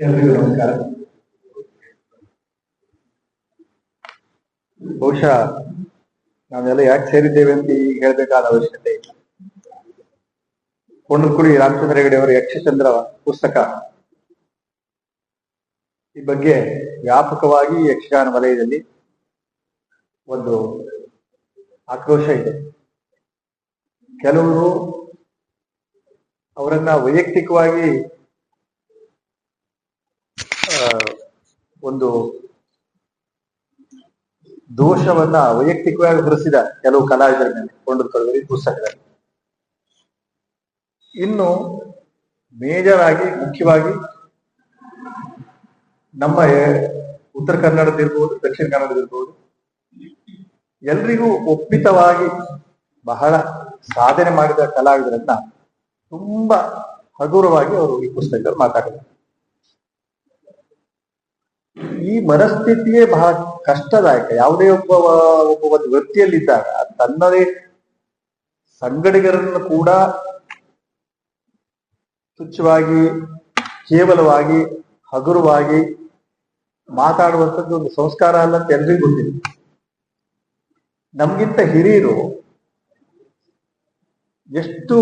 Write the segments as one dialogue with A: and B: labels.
A: ಎಲ್ರಿಗೂ ನಮಸ್ಕಾರ. ಬಹುಶಃ ನಾವೆಲ್ಲ ಯಾಕೆ ಸೇರಿದ್ದೇವೆ ಅಂತ ಈಗ ಹೇಳಬೇಕಾದ ಅವಶ್ಯಕತೆ ಇಲ್ಲ. ಕೊಂಡಕುಡಿ ರಾಮಚಂದ್ರ ಹೆಗಡೆ ಅವರ ಯಕ್ಷಚಂದ್ರ ಪುಸ್ತಕ ಈ ಬಗ್ಗೆ ವ್ಯಾಪಕವಾಗಿ ಯಕ್ಷಗಾನ ವಲಯದಲ್ಲಿ ಒಂದು ಆಕ್ರೋಶ ಇದೆ. ಕೆಲವರು ಅವರನ್ನ ವೈಯಕ್ತಿಕವಾಗಿ ಒಂದು ದೋಷವನ್ನ ವೈಯಕ್ತಿಕವಾಗಿ ಹೊರಿಸಿದ ಕೆಲವು ಕಲಾವಿದರ ಮೇಲೆ ಕೊಂಡರು ಈ ಪುಸ್ತಕದಲ್ಲಿ ಇನ್ನು ಮೇಜರ್ ಆಗಿ, ಮುಖ್ಯವಾಗಿ ನಮ್ಮ ಉತ್ತರ ಕನ್ನಡದಿರ್ಬೋದು ದಕ್ಷಿಣ ಕನ್ನಡದಿರ್ಬೋದು ಎಲ್ರಿಗೂ ಒಪ್ಪಿತವಾಗಿ ಬಹಳ ಸಾಧನೆ ಮಾಡಿದ ಕಲಾವಿದರನ್ನ ತುಂಬಾ ಹಗುರವಾಗಿ ಅವರು ಈ ಪುಸ್ತಕದಲ್ಲಿ ಮಾತಾಡಿದ್ದಾರೆ. ಈ ಮನಸ್ಥಿತಿಯೇ ಬಹಳ ಕಷ್ಟದಾಯಕ. ಯಾವುದೇ ಒಬ್ಬ ಒಬ್ಬ ಒಂದು ವೃತ್ತಿಯಲ್ಲಿದ್ದಾಗ ತನ್ನದೇ ಸಂಗಡಿಗರನ್ನು ಕೂಡ ತುಚ್ಛವಾಗಿ, ಕೇವಲವಾಗಿ, ಹಗುರವಾಗಿ ಮಾತಾಡುವಂಥದ್ದು ಒಂದು ಸಂಸ್ಕಾರ ಅಲ್ಲ ಅಂತ ಎಲ್ರಿಗೂ ನಮ್ಗಿಂತ ಹಿರಿಯರು ಎಷ್ಟು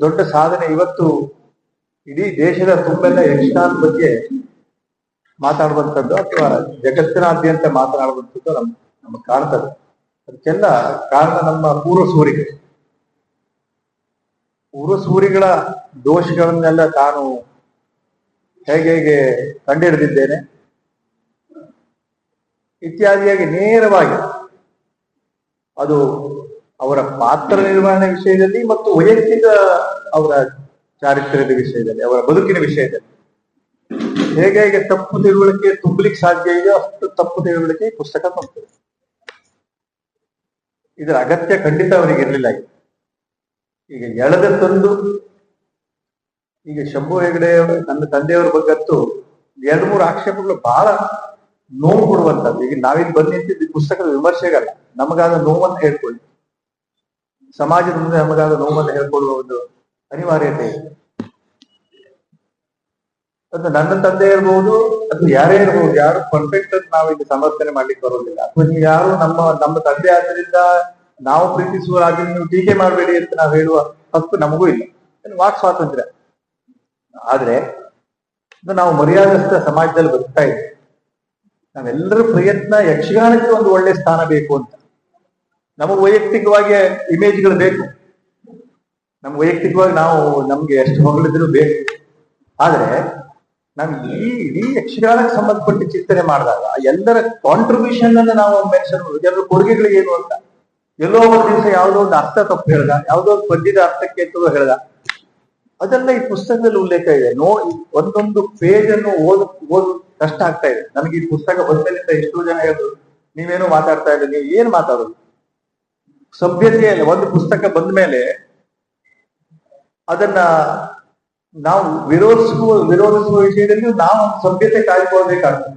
A: ದೊಡ್ಡ ಸಾಧನೆ ಇವತ್ತು ಇಡೀ ದೇಶದ ತುಂಬೆಲ್ಲ ಯಕ್ಷಗಾನ ಬಗ್ಗೆ ಮಾತಾಡುವಂಥದ್ದು ಅಥವಾ ಜಗತ್ತಿನಾದ್ಯಂತ ಮಾತನಾಡುವಂಥದ್ದು ನಮ್, ನಮ್ಮ ಕಾಣ್ತದೆ. ಅದಕ್ಕೆಲ್ಲ ಕಾರಣ ನಮ್ಮ ಪೂರ್ವ ಸೂರಿಗಳು ಪೂರ್ವ ಸೂರಿಗಳ ದೋಷಗಳನ್ನೆಲ್ಲ ತಾನು ಹೇಗೆ ಹೇಗೆ ಕಂಡುಹಿಡಿದಿದ್ದೇನೆ ಇತ್ಯಾದಿಯಾಗಿ ನೇರವಾಗಿ ಅದು ಅವರ ಪಾತ್ರ ನಿರ್ವಹಣೆ ವಿಷಯದಲ್ಲಿ ಮತ್ತು ವೈಯಕ್ತಿಕ ಅವರ ಚಾರಿತ್ರ್ಯದ ವಿಷಯದಲ್ಲಿ, ಅವರ ಬದುಕಿನ ವಿಷಯದಲ್ಲಿ. ಹೇಗೆ ಹೇಗೆ ತಪ್ಪು ತಿಳುವಳಿಕೆ ತುಂಬಲಿಕ್ಕೆ ಸಾಧ್ಯ ಇದೆಯೋ ಅಷ್ಟು ತಪ್ಪು ತಿಳುವಳಿಕೆ ಪುಸ್ತಕ ತುಂಬ್ತದೆ ಇದರ ಅಗತ್ಯ ಖಂಡಿತ ಅವರಿಗೆ ಇರಲಿಲ್ಲ ಈಗ. ಎಳೆದ ತಂದು, ಈಗ ಶಂಭು ಹೆಗಡೆ ನನ್ನ ತಂದೆಯವರ ಬಗ್ಗತ್ತು ಎರಡು ಮೂರು ಆಕ್ಷೇಪಗಳು ಬಹಳ ನೋವು ಕೊಡುವಂತದ್ದು ಈಗ ನಾವಿಲ್ಲಿ ಬಂದು ನಿಂತಿದ್ದು ಪುಸ್ತಕದ ವಿಮರ್ಶೆಗಲ್ಲ. ನಮಗಾದ ನೋವನ್ನು ಹೇಳ್ಕೊಳ್ಳಿ. ಸಮಾಜದ ಮುಂದೆ ನಮಗಾದ ನೋವನ್ನು ಹೇಳ್ಕೊಳ್ಳುವ ಒಂದು ಅನಿವಾರ್ಯತೆ ಇದೆ. ಅದು ನನ್ನ ತಂದೆ ಇರ್ಬೋದು, ಅದು ಯಾರೇ ಇರ್ಬೋದು, ಯಾರು ಪರ್ಫೆಕ್ಟ್ ಅಂತ ನಾವು ಇಲ್ಲಿ ಸಮರ್ಥನೆ ಮಾಡ್ಲಿಕ್ಕೆ ಬರೋದಿಲ್ಲ. ಅಥವಾ ನೀವು ಯಾರು ನಮ್ಮ ನಮ್ಮ ತಂದೆ ಆದ್ರಿಂದ ನಾವು ಪ್ರೀತಿಸುವ ಹಾಗೆ ನೀವು ಟೀಕೆ ಮಾಡಬೇಡಿ ಅಂತ ನಾವು ಹೇಳುವ ಹಕ್ಕು ನಮಗೂ ಇಲ್ಲ. ವಾಕ್ ಸ್ವಾತಂತ್ರ್ಯ. ಆದ್ರೆ ನಾವು ಮರ್ಯಾದಸ್ಥ ಸಮಾಜದಲ್ಲಿ ಬದುಕ್ತಾ ಇದ್ದೀವಿ. ನಾವೆಲ್ಲರ ಪ್ರಯತ್ನ, ಯಕ್ಷಗಾನಕ್ಕೆ ಒಂದು ಒಳ್ಳೆ ಸ್ಥಾನ ಬೇಕು ಅಂತ. ನಮಗೆ ವೈಯಕ್ತಿಕವಾಗಿ ಇಮೇಜ್ಗಳು ಬೇಕು. ನಮ್ಗೆ ವೈಯಕ್ತಿಕವಾಗಿ ನಾವು, ನಮ್ಗೆ ಎಷ್ಟು ಹೊಗಳಿದ್ರು ಬೇಕು. ಆದ್ರೆ ನಾವು ಈ ಇಡೀ ಯಕ್ಷಗಾನಕ್ಕೆ ಸಂಬಂಧಪಟ್ಟ ಚಿಂತನೆ ಮಾಡಿದಾಗ, ಎಲ್ಲರ ಕಾಂಟ್ರಿಬ್ಯೂಷನ್ ಅನ್ನು ನಾವು ಮೆನ್ಷನ್ ಎಲ್ಲರ ಕೊಡುಗೆಗಳು ಏನು ಅಂತ. ಎಲ್ಲೋ ಒಂದು ದಿವಸ ಯಾವುದೋ ಒಂದು ಅರ್ಥ ತಪ್ಪು ಹೇಳ್ದ, ಯಾವುದೋ ಒಂದು ಪದ್ಯದ ಅರ್ಥಕ್ಕೆ ಅಂತ ಹೇಳ್ದ. ಅದೆಲ್ಲ ಈ ಪುಸ್ತಕದಲ್ಲಿ ಉಲ್ಲೇಖ ಇದೆ. ನೋ ಒಂದೊಂದು ಪೇಜ್ ಅನ್ನು ಓದ್ ಓದ್ ಕಷ್ಟ ಆಗ್ತಾ ಇದೆ. ನನಗೆ ಈ ಪುಸ್ತಕ ಬಂದಲ್ಲಿಂದ ಎಷ್ಟೋ ಜನ ಹೇಳಿದ್ರು, ನೀವೇನು ಮಾತಾಡ್ತಾ ಇದ್ರೆ ನೀವು ಏನ್ ಮಾತಾಡೋದು? ಸಭ್ಯತೆಯಲ್ಲಿ ಒಂದು ಪುಸ್ತಕ ಬಂದ ಮೇಲೆ ಅದನ್ನ ನಾವು ವಿರೋಧಿಸುವ ವಿರೋಧಿಸುವ ವಿಷಯದಲ್ಲಿ ನಾವು ಸಭ್ಯತೆ ಕಾಯ್ಕೊಳ್ಬೇಕಾಗ್ತದೆ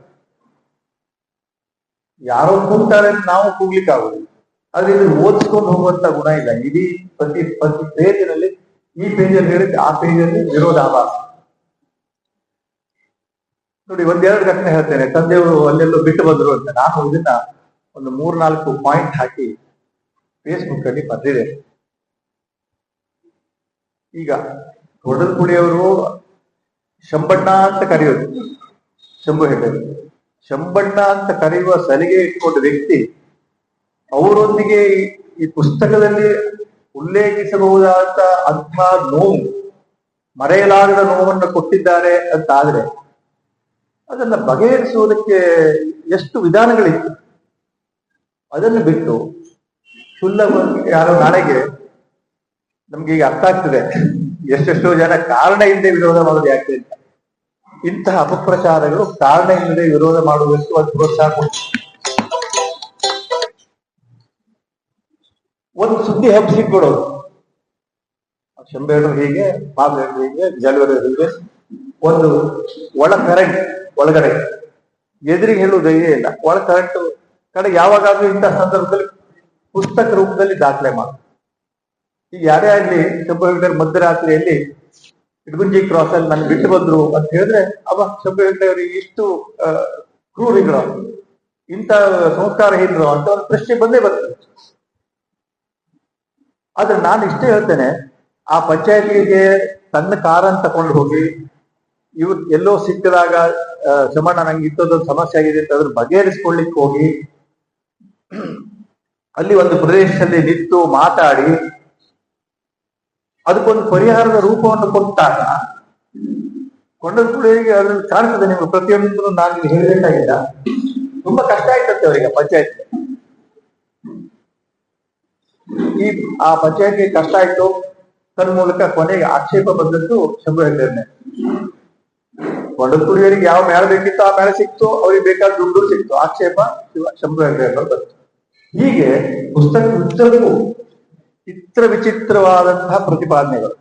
A: ಯಾರೋ ಕೂಗ್ತಾರೆ ನಾವು ಕೂಗ್ಲಿಕ್ಕೆ ಆಗುದಿಲ್ಲ ಆದ್ರೆ ಇದು ಓದಿಸ್ಕೊಂಡು ಹೋಗುವಂತ ಗುಣ ಇಲ್ಲ. ಇಡೀ ಪ್ರತಿ ಪ್ರತಿ ಪೇಜಿನಲ್ಲಿ ಈ ಪೇಜಲ್ಲಿ ಹೇಳಿದ್ರೆ ಆ ಪೇಜಲ್ಲಿ ವಿರೋಧಾಭಾಸ ನೋಡಿ, ಒಂದೆರಡು ಘಟನೆ ಹೇಳ್ತೇನೆ. ತಂದೆಯವರು ಅಲ್ಲೆಲ್ಲೋ ಬಿಟ್ಟು ಬಂದರು ಅಂತ. ನಾನು ಇದನ್ನ ಒಂದು ಮೂರ್ನಾಲ್ಕು ಪಾಯಿಂಟ್ ಹಾಕಿ ಫೇಸ್ಬುಕ್ ಅಲ್ಲಿ ಬರ್ದಿದೆ. ಈಗ ಅವರು ಶಂಬಣ್ಣ ಅಂತ ಕರೆಯೋದು. ಶಂಭು ಹೆಗಡೆ ಶಂಬಣ್ಣ ಅಂತ ಕರೆಯುವ ಸಲಿಗೆ ಇಟ್ಕೊಂಡ ವ್ಯಕ್ತಿ ಅವರೊಂದಿಗೆ ಈ- ಈ ಪುಸ್ತಕದಲ್ಲಿ ಉಲ್ಲೇಖಿಸಬಹುದಾದ ಅಂಥ ನೋವು, ಮರೆಯಲಾಗದ ನೋವನ್ನು ಕೊಟ್ಟಿದ್ದಾರೆ ಅಂತ ಆದ್ರೆ ಅದನ್ನ ಬಗೆಹರಿಸುವುದಕ್ಕೆ ಎಷ್ಟು ವಿಧಾನಗಳಿತ್ತು? ಅದನ್ನು ಬಿಟ್ಟು ಶುಲ್ಲ ಯಾರೋ ನಾಳೆಗೆ ನಮ್ಗೆ ಈಗ ಅರ್ಥ ಆಗ್ತದೆ. ಎಷ್ಟೆಷ್ಟೋ ಜನ ಕಾರಣ ಇಲ್ಲದೆ ವಿರೋಧ ಮಾಡೋದು ಯಾಕೆ ಅಂತ. ಇಂತಹ ಅಪಪ್ರಚಾರಗಳು ಕಾರಣ ಇಲ್ಲದೆ ವಿರೋಧ ಮಾಡುವುದಕ್ಕೆ ಒಂದು ಪ್ರೋತ್ಸಾಹ. ಒಂದು ಸುದ್ದಿ ಹಬ್ಬಿಸಿ ಕೊಡೋದು ಶಂಬೇಡ್ರು ಹೀಗೆ ಪಾಲ್ ಹೀಗೆ, ಜಲ್ವರು ಹೀಗೆ, ಒಂದು ಒಳ ಕರೆಂಟ್ ಒಳಗಡೆ. ಎದುರಿಗೆ ಹೇಳುವ ಧೈರ್ಯ ಇಲ್ಲ. ಒಳ ಕರೆಂಟ್ ಕಡೆ ಯಾವಾಗಾದ್ರೂ ಇಂತಹ ಸಂದರ್ಭದಲ್ಲಿ ಪುಸ್ತಕ ರೂಪದಲ್ಲಿ ದಾಖಲೆ ಮಾಡು ಈಗ ಯಾರೇ ಆಗ್ಲಿ ಶಂಭು ಮಧ್ಯರಾತ್ರಿಯಲ್ಲಿ ಇಡ್ಗುಂಜಿ ಕ್ರಾಸ್ ಅಲ್ಲಿ ನನ್ಗೆ ಬಿಟ್ಟು ಬಂದ್ರು ಅಂತ ಹೇಳಿದ್ರೆ ಅವ ಶಂಭು ಹೆಗ್ಡೆ ಅವರಿಗೆ ಇಷ್ಟು ಕ್ರೂರಿಗಳು. ಇಂಥ ಸಂಸ್ಕಾರಹೀನರು ಅಂತ ಒಂದು ಪ್ರಶ್ನೆ ಬಂದೇ ಬರ್ತದೆ ಆದ್ರೆ ನಾನು ಇಷ್ಟೇ ಹೇಳ್ತೇನೆ, ಆ ಪಂಚಾಯತಿಗೆ ತನ್ನ ಕಾರನ್ನು ತಕೊಂಡು ಹೋಗಿ, ಇವ್ರು ಎಲ್ಲೋ ಸಿಕ್ಕಿದಾಗ ಶಮಣ್ಣ ನಂಗೆ ಇಂಥದ್ದೊಂದು ಸಮಸ್ಯೆ ಆಗಿದೆ ಅಂತ ಅದ್ರ ಬಗೆಹರಿಸ್ಕೊಳ್ಲಿಕ್ಕೆ ಹೋಗಿ, ಅಲ್ಲಿ ಒಂದು ಪ್ರದೇಶದಲ್ಲಿ ನಿಂತು ಮಾತಾಡಿ ಅದಕ್ಕೊಂದು ಪರಿಹಾರದ ರೂಪವನ್ನು ಕೊಟ್ಟಾಗ ಕೊಂಡಲ್ಪುಳಿಗೆ ಅದ್ರಲ್ಲಿ ಕಾಣ್ತದೆ ನಿಮ್ಗೆ ಪ್ರತಿಯೊಂದು ನಾನು ಇಲ್ಲಿ ಹೇಳಬೇಕಾಗಿಲ್ಲ. ತುಂಬಾ ಕಷ್ಟ ಆಯ್ತಂತೆ ಅವರಿಗೆ ಪಂಚಾಯತ್ ಈ ಆ ಪಂಚಾಯತ್ಗೆ ಕಷ್ಟ ಆಯ್ತು. ತನ್ನ ಮೂಲಕ ಕೊನೆಗೆ ಆಕ್ಷೇಪ ಬಂದದ್ದು ಶಂಭು ಹೆಗ್ಡೆರ್ನೆ ಕೊಂಡಲ್ಪುಳಿಯವರಿಗೆ ಯಾವ ಮೇಳ ಬೇಕಿತ್ತು ಆ ಮೇಳ ಸಿಕ್ತು. ಅವ್ರಿಗೆ ಬೇಕಾದ ದುಡ್ಡು ಸಿಕ್ತು. ಆಕ್ಷೇಪ ಶಂಭು ಹೆಗ್ಡೆ ಬಂತು. ಹೀಗೆ ಪುಸ್ತಕ ಉದ್ದಕ್ಕೂ ಚಿತ್ರ ವಿಚಿತ್ರವಾದಂತಹ ಪ್ರತಿಪಾದನೆಗಳು.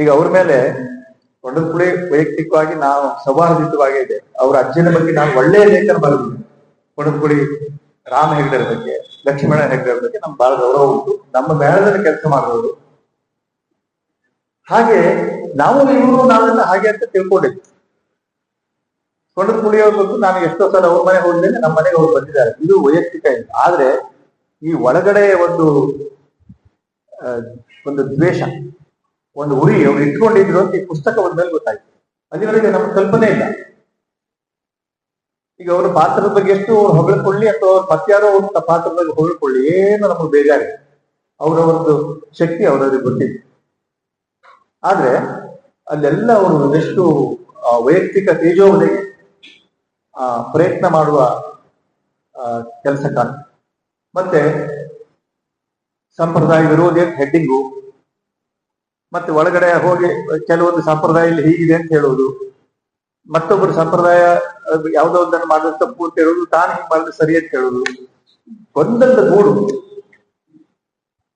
A: ಈಗ ಅವ್ರ ಮೇಲೆ ಕೊಂಡಲ್ಪುಳಿ ವೈಯಕ್ತಿಕವಾಗಿ ನಾವು ಸೌಹಾರ್ದಿತವಾಗಿ ಇದೆ. ಅವ್ರ ಅಜ್ಜನ ಬಗ್ಗೆ ನಾನು ಒಳ್ಳೆಯ ಲೇಖನ ಬರೆದಿದ್ದೆ ಕೊಂಡಲ್ಪುಳಿ ರಾಮ ಹೆಗ್ಡರ ಬಗ್ಗೆ, ಲಕ್ಷ್ಮಣ ಹೆಗ್ಡರ ಬಗ್ಗೆ ನಮ್ಗೆ ಬಹಳ ಗೌರವ ಉಂಟು. ನಮ್ಮ ಮೇಳದಲ್ಲಿ ಕೆಲಸ ಮಾಡಬಹುದು ಹಾಗೆ ನಾವು ಇವರು ನಾವೆಲ್ಲ ಹಾಗೆ ಅಂತ ತಿಳ್ಕೊಂಡಿದ್ವಿ. ಕೊಂಡಲ್ಪುಳಿಯವ್ರ ಬಗ್ಗೆ ನಾನು ಎಷ್ಟೋ ಸಲ ಅವ್ರ ಮನೆಗೆ ಹೋದ್ಮೇಲೆ ನಮ್ಮ ಮನೆಗೆ ಅವ್ರು ಬಂದಿದ್ದಾರೆ. ಇದು ವೈಯಕ್ತಿಕ ಆದ್ರೆ ಈ ಒಳಗಡೆ ಒಂದು ಒಂದು ದ್ವೇಷ ಒಂದು ಉರಿ ಅವ್ರು ಇಟ್ಕೊಂಡಿದ್ರು ಅಂತ ಈ ಪುಸ್ತಕ ಬಂದ್ಮೇಲೆ ಗೊತ್ತಾಯ್ತು. ಅಲ್ಲಿವರೆಗೆ ನಮ್ಗೆ ಕಲ್ಪನೆ ಇಲ್ಲ. ಈಗ ಅವರ ಪಾತ್ರದ ಬಗ್ಗೆ ಎಷ್ಟು ಅವ್ರು ಹೊಗಳ್ಕೊಳ್ಳಿ ಅಥವಾ ಅವ್ರ ಮತ್ತಾರೋ ಅವ್ರ ಪಾತ್ರದ ಬಗ್ಗೆ ಹೊಗಳ್ಕೊಳ್ಳಿ ಏನು ನಮಗೆ ಬೇಜಾರಿಲ್ಲ ಅವರ ಒಂದು ಶಕ್ತಿ ಅವರವ್ರಿಗೆ ಗೊತ್ತಿದೆ. ಆದ್ರೆ ಅಲ್ಲೆಲ್ಲ ಅವರು ಎಷ್ಟು ವೈಯಕ್ತಿಕ ಆ, ಪ್ರಯತ್ನ ಮಾಡುವ ಕೆಲಸ ಕಾಣ ಮತ್ತೆ ಸಂಪ್ರದಾಯ ವಿರೋಧಿ ಅಂತ ಹೆಡ್ಡಿಂಗು ಮತ್ತೆ ಒಳಗಡೆ ಹೋಗಿ ಕೆಲವೊಂದು ಸಂಪ್ರದಾಯ ಇಲ್ಲಿ ಹೀಗಿದೆ ಅಂತ ಹೇಳುವುದು. ಮತ್ತೊಬ್ಬರು ಸಂಪ್ರದಾಯ ಯಾವುದೋ ಒಂದನ್ನು ಮಾಡಿದ್ರೆ ತಪ್ಪು ಅಂತ ಹೇಳುವುದು, ತಾನು ಹಿಂಗೆ ಮಾಡಿದ್ರೆ ಸರಿ ಅಂತ ಹೇಳುವುದು. ಒಂದೊಂದು ಗೂಡು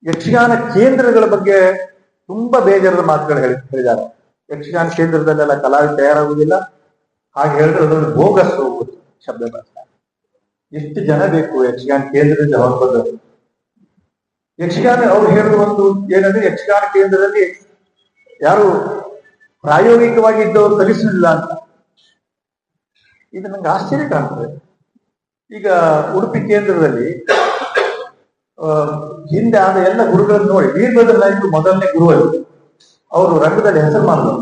A: ಯಕ್ಷಗಾನ ಕೇಂದ್ರಗಳ ಬಗ್ಗೆ ತುಂಬಾ ಬೇಜಾರದ ಮಾತುಗಳು ಹೇಳಿ ಹೇಳಿದ್ದಾರೆ. ಯಕ್ಷಗಾನ ಕೇಂದ್ರದಲ್ಲೆಲ್ಲ ಕಲಾವಿದ ತಯಾರಾಗುವುದಿಲ್ಲ. ಹಾಗೆ ಹೇಳಿದ್ರೆ ಅದೊಂದು ಬೋಗಸ್ ಹೋಗುವುದು ಶಬ್ದ ಎಷ್ಟು ಜನ ಬೇಕು ಯಕ್ಷಗಾನ ಕೇಂದ್ರದಿಂದ ಹೊರಬಂದು ಯಕ್ಷಗಾನ ಅವ್ರು ಹೇಳುವ ಒಂದು ಏನಂದ್ರೆ ಯಕ್ಷಗಾನ ಕೇಂದ್ರದಲ್ಲಿ ಯಾರು ಪ್ರಾಯೋಗಿಕವಾಗಿ ಇದ್ದವರು ಕಲಿಸಲಿಲ್ಲ ಅಂತ. ಇದು ನಂಗೆ ಆಶ್ಚರ್ಯ ಕಾಣ್ತದೆ. ಈಗ ಉಡುಪಿ ಕೇಂದ್ರದಲ್ಲಿ ಹಿಂದೆ ಆದ ಎಲ್ಲ ಗುರುಗಳನ್ನು ನೋಡಿ ವೀರಭದ್ರ ನಾಯಕರು ಮೊದಲನೇ ಗುರುವರು ಅವರು ರಂಗದಲ್ಲಿ ಹೆಸರು ಮಾಡಿದ್ರು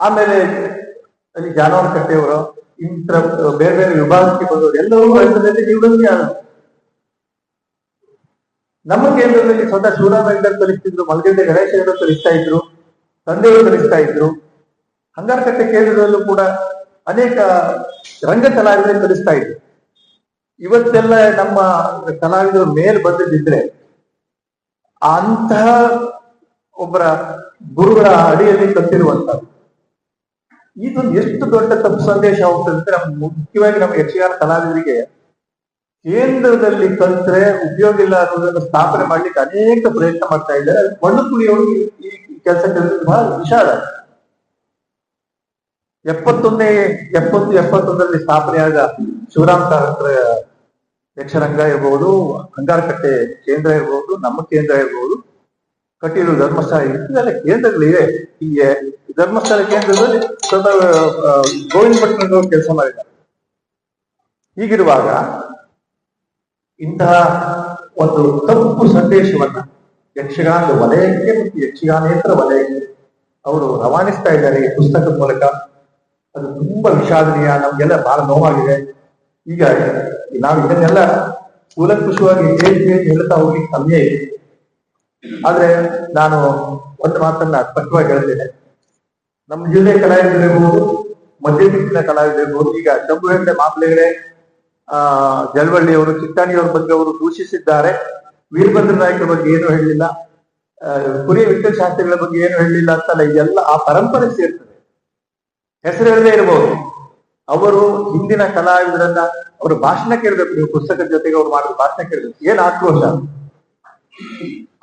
A: ಆಮೇಲೆ ಅಲ್ಲಿ ಜಾನವಾರ ಕಟ್ಟೆಯವರು ಇಂಥ ಬೇರೆ ಬೇರೆ ವಿಭಾಗಕ್ಕೆ ಬಂದವರು, ಎಲ್ಲರೂ ರಂಗದಲ್ಲಿ ನಿವೃತ್ತಿ ಆದರು ನಮ್ಮ ಕೇಂದ್ರದಲ್ಲಿ ಸ್ವತಃ ಶಿವರಾಮ ಹೆಗ್ಡರ್ ಕಲಿಸ್ತಿದ್ರು ಮಲ್ಗಡ್ಡೆ ಗಣೇಶ ಕಲಿಸ್ತಾ ಇದ್ರು, ತಂದೆಯವರು ಕಲಿಸ್ತಾ ಇದ್ರು. ಹಂಗಾರಕಟ್ಟೆ ಕೇಂದ್ರದಲ್ಲೂ ಕೂಡ ಅನೇಕ ರಂಗ ಕಲಾವಿದರು ಕಲಿಸ್ತಾ ಇದ್ರು. ಇವತ್ತೆಲ್ಲ ನಮ್ಮ ಕಲಾವಿದರು ಮೇಲೆ ಬಂದಿದ್ದಿದ್ರೆ ಅಂತಹ ಒಬ್ಬರ ಗುರುಗಳ ಅಡಿಯಲ್ಲಿ ಕಲ್ತಿರುವಂತದ್ದು ಇದೊಂದು ಎಷ್ಟು ದೊಡ್ಡ ತಪ್ಪು ಸಂದೇಶ ಹೋಗ್ತದೆ ಅಂದ್ರೆ ಮುಖ್ಯವಾಗಿ ನಮ್ಮ ಯಕ್ಷಗಾನ ಕಲಾವಿದರಿಗೆ ಕೇಂದ್ರದಲ್ಲಿ ಕಲ್ತ್ರೆ ಉಪಯೋಗ ಇಲ್ಲ ಅನ್ನೋದನ್ನು ಸ್ಥಾಪನೆ ಮಾಡ್ಲಿಕ್ಕೆ ಅನೇಕ ಪ್ರಯತ್ನ ಮಾಡ್ತಾ ಇದ್ದಾರೆ. ಮಣ್ಣು ಕುಡಿಯೋರು ಈ ಕೆಲಸ ಬಹಳ ವಿಶಾಲ. ಎಪ್ಪತ್ತೊಂದನೇ ಎಪ್ಪತ್ತು, ಎಪ್ಪತ್ತೊಂದರಲ್ಲಿ ಸ್ಥಾಪನೆಯಾದ ಶಿವರಾಮ್ ಸಹಸ್ರ ಯಕ್ಷರಂಗ ಇರಬಹುದು ಅಂಗಾರಕಟ್ಟೆ ಕೇಂದ್ರ ಇರಬಹುದು ನಮ್ಮ ಕೇಂದ್ರ ಇರಬಹುದು ಕಟೀಲು ಧರ್ಮಸ್ಥಳ ಇದೆಲ್ಲ ಕೇಂದ್ರಗಳಿವೆ ಈ ಧರ್ಮಸ್ಥಳ ಕೇಂದ್ರದಲ್ಲಿ ಗೋವಿಂದ ಭಟ್ನವರು ಕೆಲಸ ಮಾಡಿದ್ದಾರೆ. ಹೀಗಿರುವಾಗ ಇಂತಹ ಒಂದು ತಪ್ಪು ಸಂದೇಶವನ್ನ ಯಕ್ಷಗಾನದ ವಲಯಕ್ಕೆ ಮತ್ತು ಯಕ್ಷಗಾನೇತರ ವಲಯಕ್ಕೆ ಅವರು ರವಾನಿಸ್ತಾ ಇದ್ದಾರೆ ಈ ಪುಸ್ತಕದ ಮೂಲಕ. ಅದು ತುಂಬಾ ವಿಷಾದನೀಯ, ನಮ್ಗೆಲ್ಲ ಬಹಳ ನೋವಾಗಿದೆ. ಈಗ ನಾವು ಇದನ್ನೆಲ್ಲ ಕೂಲಂಕುಷವಾಗಿ ಹೇಳಿ ಹೇಳಿ ಹೇಳ್ತಾ ಹೋಗಿ ಸಮಯ ಇದೆ. ಆದ್ರೆ ನಾನು ಒಂದು ಮಾತನ್ನ ಸ್ಪಷ್ಟವಾಗಿ ಹೇಳ್ತೇನೆ ನಮ್ಮ ಜಿಲ್ಲೆ ಕಲಾವಿದರಿರ್ಬೋದು ಮಧ್ಯ ಕಲಾವಿದರಿಗೂ ಈಗ ಹೆಗ್ಡೆ ಮಾಪ್ಲೆಗಡೆ ಆ ಜಲವಳ್ಳಿಯವರು ಚಿತ್ತಾಣಿಯವರ ಬಗ್ಗೆ ಅವರು ದೂಷಿಸಿದ್ದಾರೆ ವೀರಭದ್ರ ನಾಯಕರ ಬಗ್ಗೆ ಏನು ಹೇಳಲಿಲ್ಲ ಕುರಿಯ ವಿಠ್ಠಲ ಶಾಸ್ತ್ರಿಗಳ ಬಗ್ಗೆ ಏನು ಹೇಳಲಿಲ್ಲ ಅಂತಲ್ಲ, ಇದೆಲ್ಲ ಆ ಪರಂಪರೆ ಸೇರ್ತದೆ. ಹೆಸರು ಹೇಳದೇ ಇರಬಹುದು ಅವರು ಹಿಂದಿನ ಕಲಾವಿದರನ್ನ ಅವರು ಭಾಷಣ ಕೇಳಬೇಕು, ನೀವು ಪುಸ್ತಕದ ಜೊತೆಗೆ ಅವ್ರು ಮಾಡಿದ ಭಾಷಣ ಕೇಳಬೇಕು. ಏನ್ ಆಕ್ರೋಶ?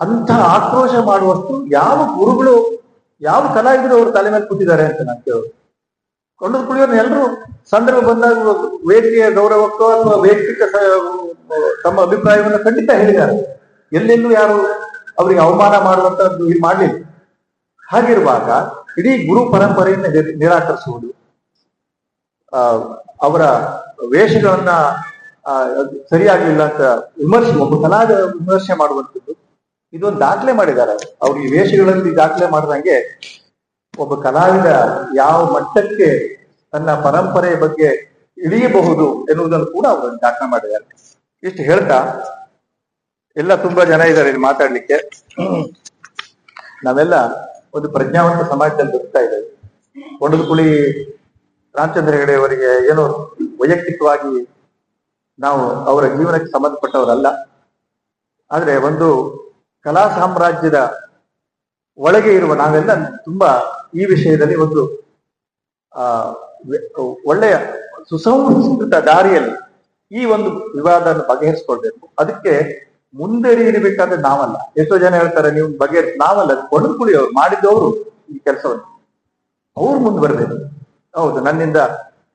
A: ಅಂತ ಆಕ್ರೋಶ ಮಾಡುವಷ್ಟು ಯಾವ ಗುರುಗಳು, ಯಾವ ಕಲಾವಿದರು ಅವ್ರ ತಲೆ ಮೇಲೆ ಕೂತಿದ್ದಾರೆ ಅಂತ ನಾನು ಕೇಳೋದು. ಕೊಂಡದ ಕುಳಿಯೋರ್ನ ಎಲ್ಲರೂ ಸಂದರ್ಭ ಬಂದಾಗ ವೇದಿಕೆಯ ಗೌರವಕ್ಕೋ ಅಥವಾ ವೈಯಕ್ತಿಕ ತಮ್ಮ ಅಭಿಪ್ರಾಯವನ್ನು ಖಂಡಿತ ಹೇಳಿದ್ದಾರೆ. ಎಲ್ಲೆಲ್ಲೂ ಯಾರು ಅವರಿಗೆ ಅವಮಾನ ಮಾಡುವಂತದ್ದು ಮಾಡಲಿಲ್ಲ. ಹಾಗಿರುವಾಗ ಇಡೀ ಗುರು ಪರಂಪರೆಯನ್ನು ನಿರ್- ನಿರಾಕರಿಸುವುದು ಅವರ ವೇಷಗಳನ್ನ ಸರಿಯಾಗ್ಲಿಲ್ಲ ಅಂತ ವಿಮರ್ಶೆ, ಒಬ್ಬ ಕಲಾದ ವಿಮರ್ಶೆ ಮಾಡುವಂಥದ್ದು ಇದೊಂದು ದಾಖಲೆ ಮಾಡಿದ್ದಾರೆ. ಅವ್ರು ಈ ವೇಷಗಳಲ್ಲಿ ದಾಖಲೆ ಮಾಡಿದಂಗೆ ಒಬ್ಬ ಕಲಾವಿದ ಯಾವ ಮಟ್ಟಕ್ಕೆ ತನ್ನ ಪರಂಪರೆಯ ಬಗ್ಗೆ ಇಳಿಯಬಹುದು ಎನ್ನುವುದನ್ನು ಕೂಡ ಅವರು ದಾಖಲೆ ಮಾಡಿದ್ದಾರೆ. ಇಷ್ಟು ಹೇಳ್ತಾ, ಎಲ್ಲ ತುಂಬಾ ಜನ ಇದ್ದಾರೆ ಇಲ್ಲಿ ಮಾತಾಡ್ಲಿಕ್ಕೆ. ನಾವೆಲ್ಲ ಒಂದು ಪ್ರಜ್ಞಾವಂತ ಸಮಾಜದಲ್ಲಿ ಬದುಕ್ತಾ ಇದ್ದೇವೆ. ಕುಳಿ ರಾಮಚಂದ್ರ ಹೆಗಡೆ ಅವರಿಗೆ ಏನೋ ವೈಯಕ್ತಿಕವಾಗಿ ನಾವು ಅವರ ಜೀವನಕ್ಕೆ ಸಂಬಂಧಪಟ್ಟವರಲ್ಲ. ಆದರೆ ಒಂದು ಕಲಾ ಸಾಮ್ರಾಜ್ಯದ ಒಳಗೆ ಇರುವ ನಾವೆಲ್ಲ ತುಂಬಾ ಈ ವಿಷಯದಲ್ಲಿ ಒಂದು, ಆ ಒಳ್ಳೆಯ ಸುಸಂಸ್ಕೃತ ದಾರಿಯಲ್ಲಿ ಈ ಒಂದು ವಿವಾದವನ್ನು ಬಗೆಹರಿಸ್ಕೊಳ್ಬೇಕು. ಅದಕ್ಕೆ ಮುಂದೆ ಇರಬೇಕಾದ್ರೆ ನಾವಲ್ಲ. ಎಷ್ಟೋ ಜನ ಹೇಳ್ತಾರೆ, ನೀವು ಬಗೆ ನಾವಲ್ಲ ಕೊಂಡುಕುಳಿ ಅವ್ರು. ಮಾಡಿದ್ದವರು ಈ ಕೆಲಸವನ್ನು. ಅವ್ರು ಮುಂದೆ ಬರ್ಬೇಕು ಹೌದು, ನನ್ನಿಂದ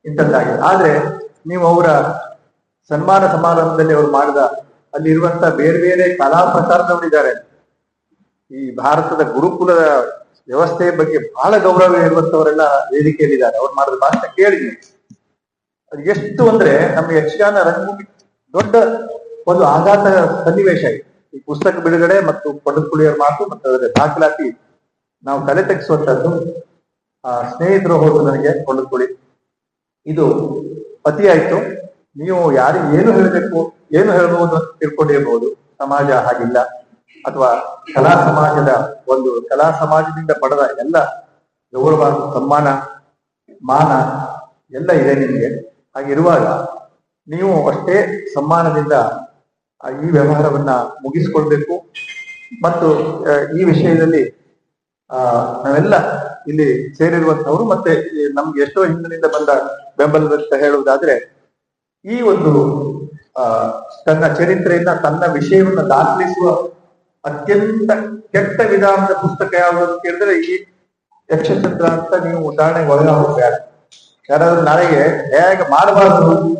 A: ಇಂಥದ್ದಾಗಿ ಆದ್ರೆ ನೀವು ಅವರ ಸನ್ಮಾನ ಸಮಾರಂಭದಲ್ಲಿ ಅವರು ಮಾಡಿದ, ಅಲ್ಲಿ ಇರುವಂತ ಬೇರೆ ಬೇರೆ ಕಲಾ ಪ್ರಕಾರದವರಿದ್ದಾರೆ ಈ ಭಾರತದ ಗುರುಕುಲದ ವ್ಯವಸ್ಥೆಯ ಬಗ್ಗೆ ಬಹಳ ಗೌರವ ಇರುವಂತವರೆಲ್ಲ ವೇದಿಕೆಯಲ್ಲಿದ್ದಾರೆ. ಅವ್ರು ಮಾಡಿದ ಭಾಷಣ ಕೇಳಿದ್ವಿ. ಅದು ಎಷ್ಟು ಅಂದ್ರೆ ನಮ್ಮ ಯಕ್ಷಗಾನ ರಂಗಭೂಮಿ ದೊಡ್ಡ ಒಂದು ಆಘಾತ ಸನ್ನಿವೇಶ ಇದೆ. ಈ ಪುಸ್ತಕ ಬಿಡುಗಡೆ ಮತ್ತು ಪಡುಕುಳಿಯರ ಮಾತು ಮತ್ತು ಅದರ ದಾಖಲಾತಿ ನಾವು ತಲೆ ತೆಗೆಸುವಂತದ್ದು ಆ ಸ್ನೇಹಿತರು ಹೋದ್ರು ನನಗೆ ಕೊಂಡುಕುಳಿ ಇದು ಅತಿ ಆಯ್ತು. ನೀವು ಯಾರಿಗೆ ಏನು ಹೇಳಬೇಕು, ಏನು ಹೇಳಬಹುದು ಅಂತ ತಿಳ್ಕೊಂಡಿರ್ಬೋದು ಸಮಾಜ ಹಾಗಿಲ್ಲ. ಅಥವಾ ಕಲಾ ಸಮಾಜದ ಒಂದು ಕಲಾ ಸಮಾಜದಿಂದ ಪಡೆದ ಎಲ್ಲ ಗೌರವ ಸಮ್ಮಾನ ಮಾನ ಎಲ್ಲ ಇದೆ ನಿಮಗೆ. ಹಾಗಿರುವಾಗ ನೀವು ಅಷ್ಟೇ ಸಮ್ಮಾನದಿಂದ ಈ ವ್ಯವಹಾರವನ್ನ ಮುಗಿಸ್ಕೊಳ್ಬೇಕು. ಮತ್ತು ಈ ವಿಷಯದಲ್ಲಿ ನಾವೆಲ್ಲ ಇಲ್ಲಿ ಸೇರಿರುವಂತವರು ಮತ್ತೆ ನಮ್ಗೆ ಎಷ್ಟೋ ಹಿಂದಿನಿಂದ ಬಂದ ಬೆಂಬಲದಂತ ಹೇಳುವುದಾದ್ರೆ, ಈ ಒಂದು ತನ್ನ ಚರಿತ್ರೆಯನ್ನ, ತನ್ನ ವಿಷಯವನ್ನ ದಾಖಲಿಸುವ ಅತ್ಯಂತ ಕೆಟ್ಟ ವಿಧಾನದ ಪುಸ್ತಕ ಯಾವುದು ಅಂತ ಕೇಳಿದ್ರೆ ಈ ಯಕ್ಷಚಂದ್ರ ಅಂತ ನೀವು ಉದಾಹರಣೆಗೆ ಹೋಗ್ಬೇಕು ಯಾರಾದ್ರೂ ನಾಳೆಗೆ ಹೇಗೆ ಮಾಡಬಾರ್ದು?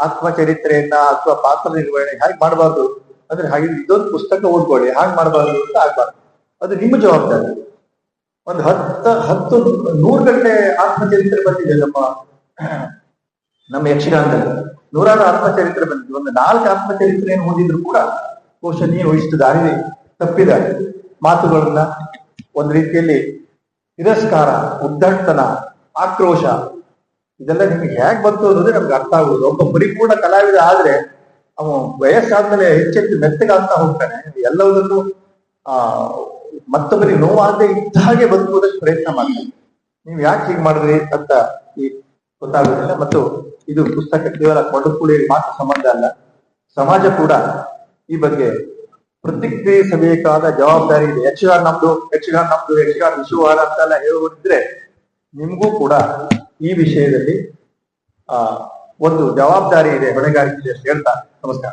A: ಆತ್ಮಚರಿತ್ರೆಯನ್ನ ಅಥವಾ ಪಾತ್ರ ನಿರ್ವಹಣೆ ಹೇಗೆ ಮಾಡಬಾರ್ದು? ಅಂದ್ರೆ ಹಾಗೆ ಇದೊಂದು ಪುಸ್ತಕ ಓದ್ಕೊಳ್ಳಿ. ಹಾಗೆ ಮಾಡಬಾರ್ದು ಅಂತ ಆಗ್ಬಾರ್ದು. ಅದು ನಿಮ್ಮ ಜವಾಬ್ದಾರಿ. ಒಂದು ಹತ್ತ, ಹತ್ತು, ನೂರು ಗಂಟೆ ಆತ್ಮಚರಿತ್ರೆ ಬಂದಿದೆ ನಮ್ಮ ನಮ್ಮ ಯಕ್ಷಗಾನದಲ್ಲಿ. ನೂರಾರು ಆತ್ಮಚರಿತ್ರೆ ಬಂದಿದೆ. ಒಂದು ನಾಲ್ಕು ಆತ್ಮಚರಿತ್ರೆಯನ್ನು ಓದಿದ್ರು ಕೂಡ ನೀವು ಇಷ್ಟು ದಾರಿ ತಪ್ಪಿದ ಮಾತುಗಳನ್ನ ಒಂದು ರೀತಿಯಲ್ಲಿ ತಿರಸ್ಕಾರ ಉದ್ದಟ್ಟತನ ಆಕ್ರೋಶ, ಇದೆಲ್ಲ ನಿಮ್ಗೆ ಹೇಗ್ ಬಂತು ಅನ್ನೋದೇ ನಮ್ಗೆ ಅರ್ಥ ಆಗುವುದು. ಒಬ್ಬ ಪರಿಪೂರ್ಣ ಕಲಾವಿದ ಆದ್ರೆ ಅವನು ವಯಸ್ಸಾದ್ಮೇಲೆ ಹೆಚ್ಚೆಚ್ಚು ಮೆತ್ತಗಾಗ್ತಾ ಹೋಗ್ತಾನೆ. ಎಲ್ಲವುದನ್ನು ಆ ಮತ್ತೊಬ್ಬರಿಗೆ ನೋವಾಗದೆ ಇದ್ದ ಹಾಗೆ ಬದುಕುವುದಕ್ಕೆ ಪ್ರಯತ್ನ ಮಾಡ್ತಾನೆ. ನೀವು ಯಾಕೆ ಹೀಗೆ ಮಾಡಿದ್ರಿ ಅಂತ ಈ ಗೊತ್ತಾಗೋದಿಲ್ಲ. ಮತ್ತು ಇದು ಪುಸ್ತಕ ಕೇವಲ ಕೊಂಡುಕುಳಿ ಮಾತ್ರ ಸಂಬಂಧ ಅಲ್ಲ. ಸಮಾಜ ಕೂಡ ಈ ಬಗ್ಗೆ ಪ್ರತಿಕ್ರಿಯಿಸಬೇಕಾದ ಜವಾಬ್ದಾರಿ ಇದೆ. ಯಕ್ಷಗಾನ ನಮ್ದು ಯಕ್ಷಗಾನ ನಮ್ದು, ಯಕ್ಷಗಾನ ವಿಶ್ವವಾರ ಅಂತೆಲ್ಲ ಹೇಳುವುದಿದ್ರೆ ನಿಮ್ಗೂ ಕೂಡ ಈ ವಿಷಯದಲ್ಲಿ, ಆ, ಒಂದು ಜವಾಬ್ದಾರಿ ಇದೆ. ಹೊಣೆಗಾರಿಕೆ ಹೇಳ್ತಾ ನಮಸ್ಕಾರ.